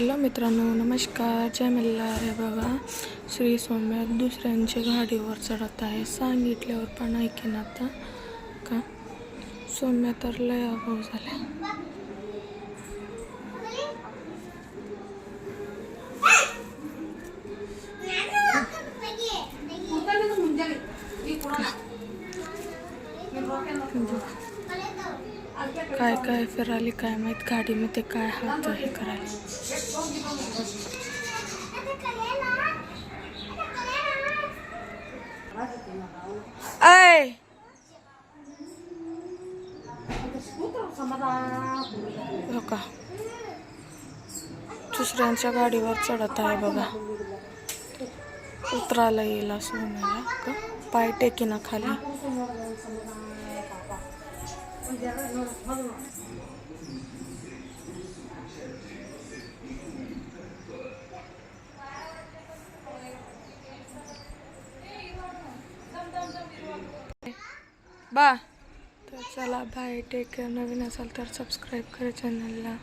Hello मित्रांनो नमस्कार जय मल्हार हे बघा श्री सौम्या दुसऱ्यांच्या गाडीवर चढत आहे सांगितल्यावर पण ऐकेन आता का सौम्य तर लय अभाव झाला काय काय फिराली काय माहीत? गाडीमध्ये काय हात हे करायला. ऐ! हो का दुसऱ्यांच्या गाडीवर चढत आहे बघा. उतरायला येईल असं मला का पाय टेकीना खाली. बा. तर चला बाय. टेक नवीन असाल तर सबस्क्राईब करा चॅनलला